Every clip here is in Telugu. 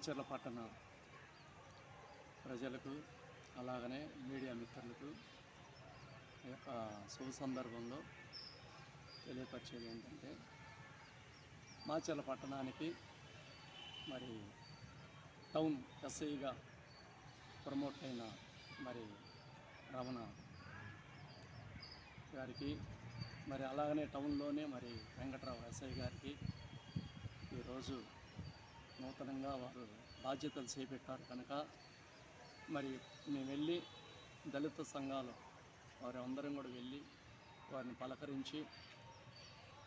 మాచర్ల పట్టణ ప్రజలకు అలాగనే మీడియా మిత్రులకు ఈ యొక్క శుభ సందర్భంలో తెలియపరిచేది ఏంటంటే మాచర్ల పట్టణానికి మరి టౌన్ ఎస్ఐగా ప్రమోట్ అయిన మరి రమణ గారికి మరి అలాగనే టౌన్లోనే మరి వెంకట్రావు ఎస్ఐ గారికి ఈరోజు నూతనంగా వారు బాధ్యతలు చేపట్టారు కనుక మరి మేము వెళ్ళి దళిత సంఘాలు వారి అందరం కూడా వెళ్ళి వారిని పలకరించి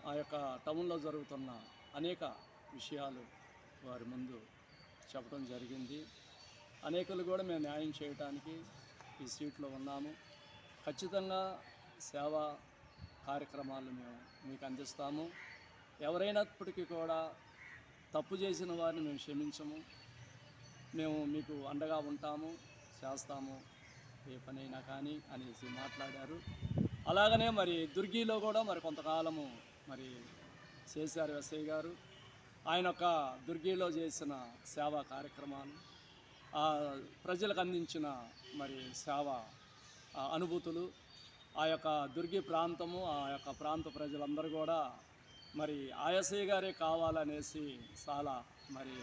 ఆ యొక్క టౌన్లో జరుగుతున్న అనేక విషయాలు వారి ముందు చెప్పడం జరిగింది. అనేకులు కూడా మేము న్యాయం చేయడానికి ఈ సీట్లో ఉన్నాము. ఖచ్చితంగా సేవా కార్యక్రమాలు మేము మీకు అందిస్తాము. ఎవరైనప్పటికీ కూడా తప్పు చేసిన వారిని మేము క్షమించము. మేము మీకు అండగా ఉంటాము చేస్తాము. ఏ పనైనా కానీ అనేసి మాట్లాడారు. అలాగనే మరి దుర్గిలో కూడా మరి కొంతకాలము మరి చేశారు ఎస్ఐ గారు. ఆయన యొక్క దుర్గిలో చేసిన సేవా కార్యక్రమాలు ఆ ప్రజలకు అందించిన మరి సేవ అనుభూతులు ఆ యొక్క దుర్గి ప్రాంతము ఆ యొక్క ప్రాంత ప్రజలందరూ కూడా మరి ఆయసయ్య గారే కావాలనేసి చాలా మరి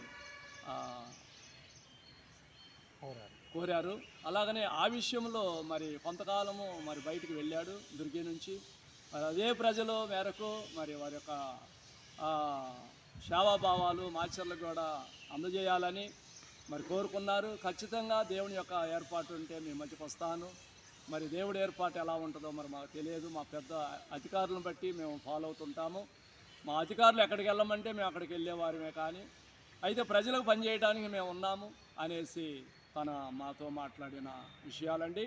కోరారు. అలాగనే ఆ విషయంలో మరి కొంతకాలము మరి బయటికి వెళ్ళాడు దుర్గి నుంచి. మరి అదే ప్రజల మేరకు మరి వారి యొక్క సేవాభావాలు మాచర్లకు కూడా అందజేయాలని మరి కోరుకున్నారు. ఖచ్చితంగా దేవుని యొక్క ఏర్పాటు ఉంటే మీ మధ్యకి వస్తాను. మరి దేవుడి ఏర్పాటు ఎలా ఉంటుందో మరి మాకు తెలియదు. మా పెద్ద అధికారులను బట్టి మేము ఫాలో అవుతుంటాము. మా అధికారులు ఎక్కడికి వెళ్ళమంటే మేము అక్కడికి వెళ్ళేవారమే కానీ అయితే ప్రజలకు పనిచేయడానికి మేము ఉన్నాము అనేసి తన మాతో మాట్లాడిన విషయాలండి.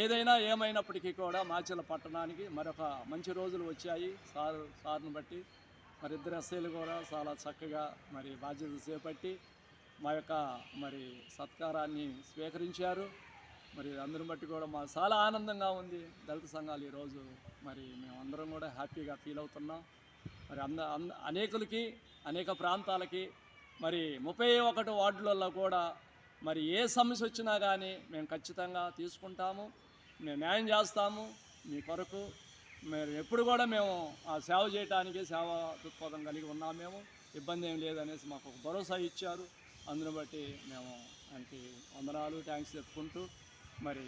ఏదైనా ఏమైనప్పటికీ కూడా మాచల పట్టణానికి మరొక మంచి రోజులు వచ్చాయి. సార్ సార్ని బట్టి మరి ఇద్దరు ఎస్ఐలు కూడా చాలా చక్కగా మరి బాధ్యతలు చేపట్టి మా యొక్క మరి సత్కారాన్ని స్వీకరించారు. మరి అందరిని బట్టి కూడా మా చాలా ఆనందంగా ఉంది. దళిత సంఘాలు ఈరోజు మరి మేమందరం కూడా హ్యాపీగా ఫీల్ అవుతున్నాం. మరి అంద అంద అనేకులకి అనేక ప్రాంతాలకి మరి ముప్పై ఒకటి వార్డులలో కూడా మరి ఏ సమస్య వచ్చినా కానీ మేము ఖచ్చితంగా తీసుకుంటాము. మేము న్యాయం చేస్తాము మీ కొరకు. మరి ఎప్పుడు కూడా మేము ఆ సేవ చేయడానికి సేవ దృక్పథం కలిగి ఉన్నాము మేము. ఇబ్బంది ఏం లేదనేసి మాకు ఒక భరోసా ఇచ్చారు. అందును బట్టి మేము ఆయనకి వందనాలు థ్యాంక్స్ చెప్పుకుంటూ మరి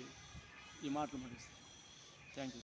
ఈ మాటలు ముగిస్తాం. Thank you